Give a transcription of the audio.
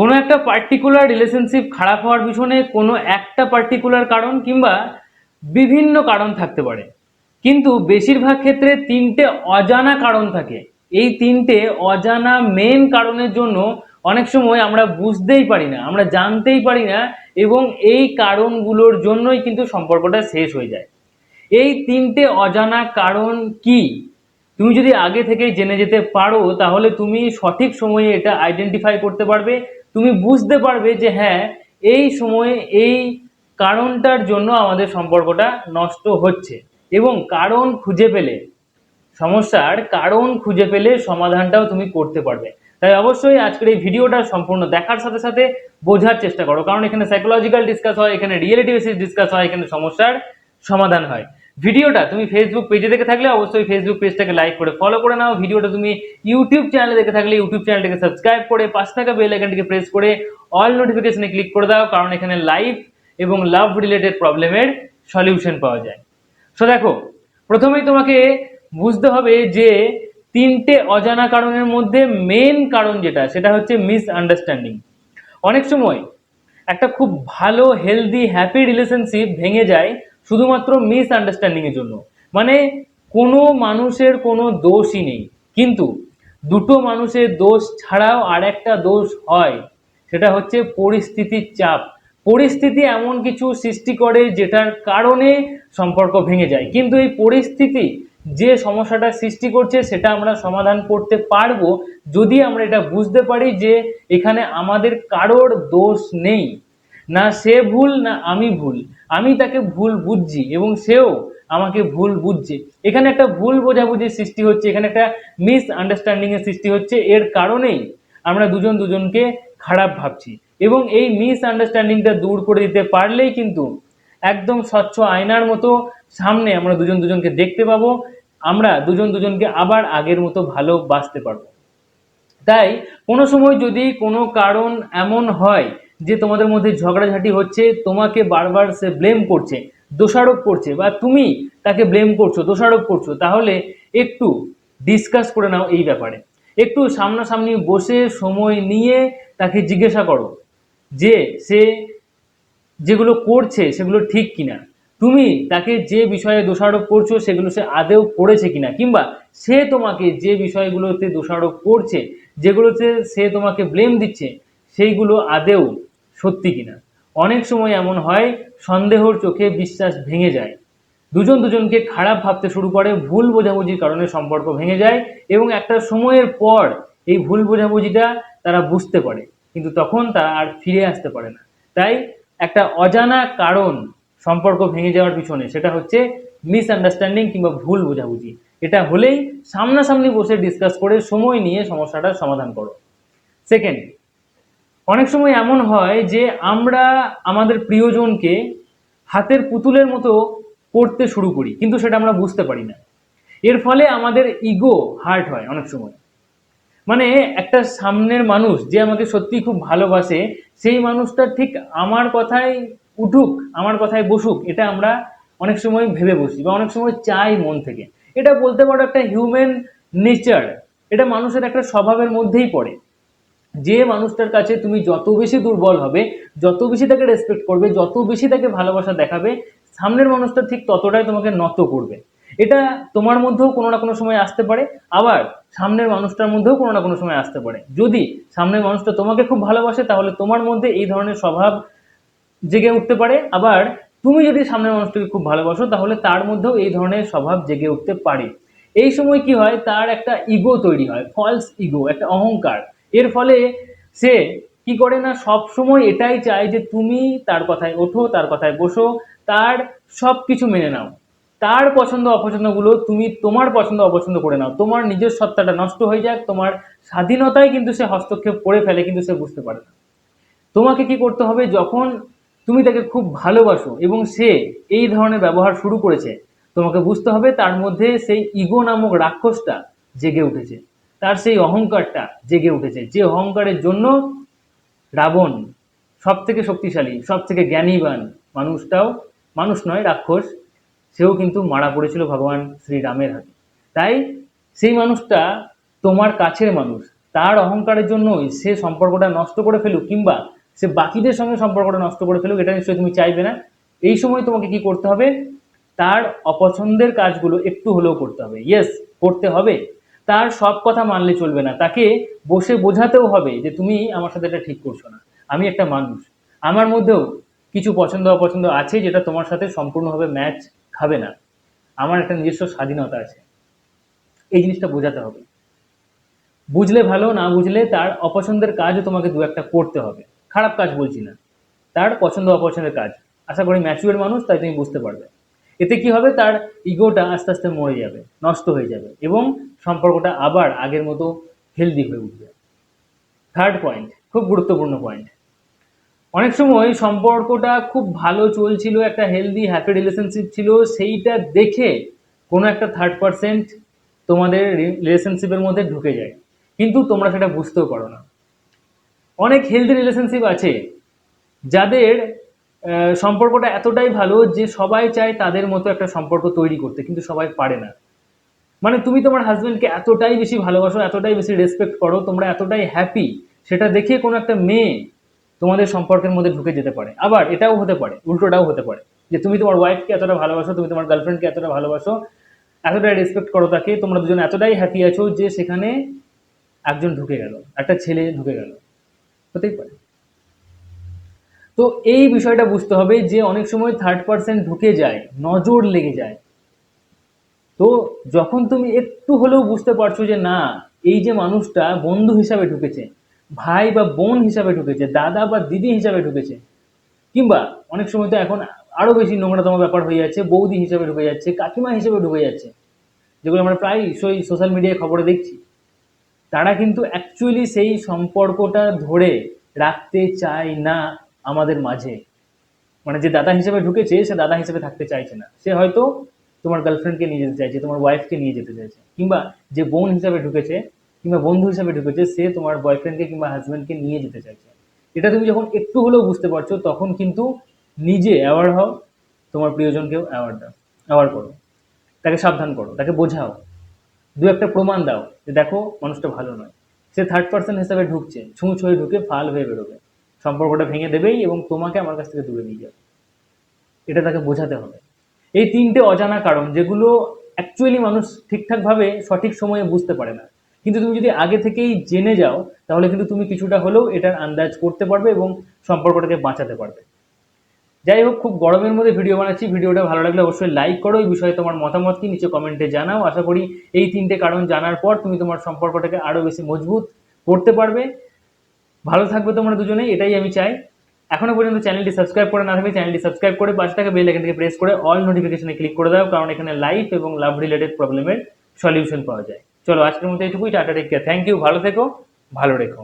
কোনো একটা particular relationship খারাপ হওয়ার পিছনে কোনো একটা পার্টিকুলার কারণ কিংবা বিভিন্ন কারণ থাকতে পারে। কিন্তু বেশিরভাগ ক্ষেত্রে তিনটে অজানা কারণ থাকে। এই তিনটে অজানা মেন কারণের জন্য অনেক সময় আমরা বুঝতেই পারি না, আমরা জানতেই পারি না এবং এই কারণগুলোর জন্যই কিন্তু সম্পর্কটা শেষ হয়ে যায়। এই তিনটে অজানা কারণ কি? তুমি যদি আগে থেকে জেনে যেতে পারো, তাহলে তুমি সঠিক সময়ে এটা আইডেন্টিফাই করতে পারবে। তুমি বুঝতে পারবে যে হ্যাঁ এই সময়ে এই কারণটার জন্য আমাদের সম্পর্কটা নষ্ট হচ্ছে। এবং কারণ খুঁজে পেলে, সমস্যার কারণ খুঁজে পেলে সমাধানটাও তুমি করতে পারবে। তাই অবশ্যই আজকের এই ভিডিওটা সম্পূর্ণ দেখার সাথে সাথে বোঝার চেষ্টা করো। কারণ এখানে সাইকোলজিক্যাল ডিসকাস হয়, এখানে রিয়েলিটি বেসিস ডিসকাস হয়, এখানে সমস্যার সমাধান হয়। ভিডিওটা তুমি ফেসবুক পেজে দেখে থাকলে অবশ্যই ফেসবুক পেজটাকে লাইক করে ফলো করে নাও। ভিডিওটা তুমি ইউটিউব চ্যানেলে দেখে থাকলে ইউটিউব চ্যানেলটাকে সাবস্ক্রাইব করে পাঁচ টাকা বেল আইকনটিকে প্রেস করে অল নোটিফিকেশনে ক্লিক করে দাও, কারণ এখানে লাইভ এবং লাভ রিলেটেড প্রবলেমের সলিউশন পাওয়া যায়। সো দেখো, প্রথমেই তোমাকে বুঝতে হবে যে তিনটে অজানা কারণের মধ্যে মেন কারণ যেটা, সেটা হচ্ছে মিস আন্ডারস্ট্যান্ডিং অনেক সময় একটা খুব ভালো হেলদি হ্যাপি রিলেশনশিপ ভেঙে যায় শুধুমাত্র মিস আন্ডারস্ট্যান্ডিং এর জন্য। মানে কোনো মানুষের কোনো দোষই নেই। কিন্তু দুটো মানুষের দোষ ছাড়াও আর একটা দোষ হয়, সেটা হচ্ছে পরিস্থিতির চাপ। পরিস্থিতি এমন কিছু সৃষ্টি করে যেটার কারণে সম্পর্ক ভেঙে যায়। কিন্তু এই পরিস্থিতি যে সমস্যাটা সৃষ্টি করছে, সেটা আমরা সমাধান করতে পারব যদি আমরা এটা বুঝতে পারি যে এখানে আমাদের কারোর দোষ নেই। না সে ভুল, না আমি ভুল। আমি তাকে ভুল বুঝছি এবং সেও আমাকে ভুল বুঝছে। এখানে একটা ভুল বোঝাবুঝির সৃষ্টি হচ্ছে, এখানে একটা মিস আন্ডারস্ট্যান্ডিং এর সৃষ্টি হচ্ছে। এর কারণেই আমরা দুজন দুজনকে খারাপ ভাবছি এবং এই মিস আন্ডারস্ট্যান্ডিংটা দূর করে দিতে পারলেই কিন্তু একদম স্বচ্ছ আয়নার মতো সামনে আমরা দুজন দুজনকে দেখতে পাবো, আমরা দুজন দুজনকে আবার আগের মতো ভালোবাসতে পারব। তাই কোনো সময় যদি কোনো কারণ এমন হয় যে তোমাদের মধ্যে ঝগড়াঝাটি হচ্ছে, তোমাকে বারবার সে ব্লেম করছে, দোষারোপ করছে বা তুমি তাকে ব্লেম করছ, দোষারোপ করছ, তাহলে একটু ডিসকাস করে নাও এই ব্যাপারে। একটু সামনাসামনি বসে সময় নিয়ে তাকে জিজ্ঞাসা করো যে সে যেগুলো করছে সেগুলো ঠিক কিনা। তুমি তাকে যে বিষয়ে দোষারোপ করছ সেগুলো সে আদেও করেছে কিনা, কিংবা সে তোমাকে যে বিষয়গুলোতে দোষারোপ করছে, যেগুলোতে সে তোমাকে ব্লেম দিচ্ছে, সেইগুলো আদেও সত্যি কিনা। অনেক সময় এমন হয়, সন্দেহর চোখে বিশ্বাস ভেঙে যায়। দুজন দুজনকে খারাপ ভাবতে শুরু করে, ভুল বোঝাবুঝির কারণে সম্পর্ক ভেঙে যায় এবং একটা সময়ের পর এই ভুল বোঝাবুঝিটা তারা বুঝতে পারে, কিন্তু তখন তারা আর ফিরে আসতে পারে না। তাই একটা অজানা কারণ সম্পর্ক ভেঙে যাওয়ার পিছনে সেটা হচ্ছে মিসআন্ডারস্ট্যান্ডিং কিংবা ভুল বোঝাবুঝি। এটা হলেই সামনাসামনি বসে ডিসকাস করে সময় নিয়ে সমস্যাটার সমাধান করো। সেকেন্ড অনেক সময় এমন হয় যে আমরা আমাদের প্রিয়জনকে হাতের পুতুলের মতো করতে শুরু করি, কিন্তু সেটা আমরা বুঝতে পারি না। এর ফলে আমাদের ইগো হার্ট হয় অনেক সময়। মানে একটা সামনের মানুষ যে আমাকে সত্যি খুব ভালোবাসে, সেই মানুষটা ঠিক আমার কথায় উঠুক, আমার কথায় বসুক, এটা আমরা অনেক সময় ভেবে বসি বা অনেক সময় চাই মন থেকে। এটা বলতে পারো একটা হিউম্যান নেচার এটা মানুষের একটা স্বভাবের মধ্যেই পড়ে। যে মানুষটার কাছে তুমি যত বেশি দুর্বল হবে, যত বেশি তাকে রেসপেক্ট করবে, যত বেশি তাকে ভালোবাসা দেখাবে, সামনের মানুষটা ঠিক ততটাই তোমাকে নত করবে। এটা তোমার মধ্যেও কোনো না কোনো সময় আসতে পারে, আবার সামনের মানুষটার মধ্যেও কোনো না কোনো সময় আসতে পারে। যদি সামনের মানুষটা তোমাকে খুব ভালোবাসে, তাহলে তোমার মধ্যে এই ধরনের স্বভাব জেগে উঠতে পারে। আবার তুমি যদি সামনের মানুষটাকে খুব ভালোবাসো, তাহলে তার মধ্যেও এই ধরনের স্বভাব জেগে উঠতে পারে। এই সময় কি হয়? তার একটা ইগো তৈরি হয় ফলস ইগো একটা অহংকার। এর ফলে সে কি করে না সব সময় এটাই চায় যে তুমি তার কথায় ওঠো, তার কথায় বসো, তার সব কিছু মেনে নাও। তার পছন্দ অপছন্দগুলো তুমি তোমার পছন্দ, অপছন্দ করে নাও। তোমার নিজের সত্তাটা নষ্ট হয়ে যাক, তোমার স্বাধীনতায় কিন্তু সে হস্তক্ষেপ করে ফেলে কিন্তু সে বুঝতে পারে না। তোমাকে কি করতে হবে? যখন তুমি তাকে খুব ভালোবাসো এবং সে এই ধরনের ব্যবহার শুরু করেছে, তোমাকে বুঝতে হবে তার মধ্যে সেই ইগো নামক রাক্ষসটা জেগে উঠেছে। তার সেই অহংকারটা জেগে উঠেছে। যে অহংকারের জন্য রাবণ সব থেকে শক্তিশালী সব থেকে জ্ঞানীবান মানুষটাও মানুষ নয়, রাক্ষস, সেও কিন্তু মারা পড়েছিল ভগবান শ্রীরামের হাতে। তাই সেই মানুষটা তোমার কাছের মানুষ, তার অহংকারের জন্যই সে সম্পর্কটা নষ্ট করে ফেলুক কিংবা সে বাকিদের সঙ্গে সম্পর্কটা নষ্ট করে ফেলুক, এটা নিশ্চয়ই তুমি চাইবে না। এই সময় তোমাকে কি করতে হবে? তার অপছন্দের কাজগুলো একটু হলেও করতে হবে। ইয়েস করতে হবে। তার সব কথা মানলে চলবে না। তাকে বসে বোঝাতেও হবে যে তুমি আমার সাথে এটা ঠিক করছ না। আমি একটা মানুষ। আমার মধ্যেও কিছু পছন্দ অপছন্দ আছে যেটা তোমার সাথে সম্পূর্ণভাবে ম্যাচ খাবে না। আমার একটা নিজস্ব স্বাধীনতা আছে। এই জিনিসটা বোঝাতে হবে। বুঝলে ভালো, না বুঝলে তার অপছন্দের কাজও তোমাকে দু একটা করতে হবে। খারাপ কাজ বলছি না। তার পছন্দ অপছন্দের কাজ। আশা করি ম্যাচুয়ার মানুষ, তাই তুমি বুঝতে পারবে। এতে কি হবে? তার ইগোটা আস্তে আস্তে মরে যাবে, নষ্ট হয়ে যাবে এবং সম্পর্কটা আবার আগের মতো হেলদি হয়ে উঠবে। থার্ড পয়েন্ট খুব গুরুত্বপূর্ণ পয়েন্ট অনেক সময় সম্পর্কটা খুব ভালো চলছিল, একটা হেলদি হ্যাপি রিলেশনশিপ ছিল, সেইটা দেখে কোনো একটা থার্ড পার্সেন্ট তোমাদের রিলেশনশিপের মধ্যে ঢুকে যায়। কিন্তু তোমরা সেটা বুঝতেও পারো না। অনেক হেলদি রিলেশনশিপ আছে, যাদের সম্পর্কটা এতটাই ভালো যে সবাই চায় তাদের মতো একটা সম্পর্ক তৈরি করতে, কিন্তু সবাই পারে না। মানে তুমি তোমার হাজবেন্ডকে এতটাই বেশি ভালোবাসো, এতটাই বেশি রেসপেক্ট করো, তোমরা এতটাই হ্যাপি সেটা দেখে কোনো একটা মেয়ে তোমাদের সম্পর্কের মধ্যে ঢুকে যেতে পারে। আবার এটাও হতে পারে, উল্টোটাও হতে পারে, যে তুমি তোমার ওয়াইফকে এতটা ভালোবাসো, তুমি তোমার গার্লফ্রেন্ডকে এতটা ভালোবাসো, এতটাই রেসপেক্ট করো তাকে, তোমরা দুজন এতটাই হ্যাপি আছো যে সেখানে একজন ঢুকে গেল, একটা ছেলে ঢুকে গেল। হতেই পারে। তো এই বিষয়টা বুঝতে হবে যে অনেক সময় থার্ড পার্সেন্ট ঢুকে যায়, নজর লেগে যায়। তো যখন তুমি একটু হলেও বুঝতে পারছ যে না, এই যে মানুষটা বন্ধু হিসাবে ঢুকেছে, ভাই বা বোন হিসাবে ঢুকেছে, দাদা বা দিদি হিসাবে ঢুকেছে, কিংবা অনেক সময় তো এখন আরও বেশি নোংরাতম ব্যাপার হয়ে যাচ্ছে, বৌদি হিসেবে ঢুকে যাচ্ছে, কাকিমা হিসেবে ঢুকে যাচ্ছে, যেগুলো আমরা প্রায়শই সোশ্যাল মিডিয়ায় খবরে দেখছি। তারা কিন্তু অ্যাকচুয়ালি সেই সম্পর্কটা ধরে রাখতে চায় না। আমাদের মাঝে। মানে যে দাদা হিসেবে ঢুকেছে, সে দাদা হিসেবে থাকতে চাইছে না। সে হয়তো তোমার গার্লফ্রেন্ডকে নিয়ে যেতে চাইছে, তোমার ওয়াইফকে নিয়ে যেতে চাইছে, কিংবা যে বোন হিসাবে ঢুকেছে, কিংবা বন্ধু হিসাবে ঢুকেছে, সে তোমার বয়ফ্রেন্ডকে কিংবা হাজব্যান্ডকে নিয়ে যেতে চাইছে। এটা তুমি যখন একটু হলেও বুঝতে পারছ, তখন কিন্তু নিজে অ্যাওয়ার হও, তোমার প্রিয়জনকেও অ্যাওয়ার দাও অ্যাওয়ার করো। তাকে সাবধান করো, তাকে বোঝাও। দু একটা প্রমাণ দাও যে দেখো, মানুষটা ভালো নয়। সে থার্ড পার্সন হিসাবে ঢুকছে, ছুঁচ হয়ে ঢুকে ফাল হয়ে বেরোবে। সম্পর্কটা ভেঙে দেবেই এবং তোমাকে আমার কাছ থেকে দূরে নিয়ে যাবে। এটা তাকে বোঝাতে হবে। এই তিনটে অজানা কারণ যেগুলো অ্যাকচুয়ালি মানুষ ঠিকঠাকভাবে সঠিক সময়ে বুঝতে পারে না। কিন্তু তুমি যদি আগে থেকেই জেনে যাও, তাহলে কিন্তু তুমি কিছুটা হলেও এটার আন্দাজ করতে পারবে এবং সম্পর্কটাকে বাঁচাতে পারবে। যাই হোক, খুব গরমের মধ্যে ভিডিও বানাচ্ছি। ভিডিওটা ভালো লাগলে অবশ্যই লাইক করো। এই বিষয়ে তোমার মতামত কি নিচে কমেন্টে জানাও। আশা করি এই তিনটে কারণ জানার পর তুমি তোমার সম্পর্কটাকে আরও বেশি মজবুত করতে পারবে। ভালো থাকবে তোমরা দুজনেই, এটাই আমি চাই। এখনও পর্যন্ত চ্যানেলটি সাবস্ক্রাইব করে না থাকবে চ্যানেলটি সাবস্ক্রাইব করে পাঁচ টাকা বেল এখান থেকে প্রেস করে অল নোটিফিকেশনে ক্লিক করে দাও, কারণ এখানে লাইফ এবং লাভ রিলেটেড প্রবলেমের সলিউশন পাওয়া যায়। চলো আজকের মতো এইটুকুই, tata take care thank you ভালো থেকো, ভালো রেখো।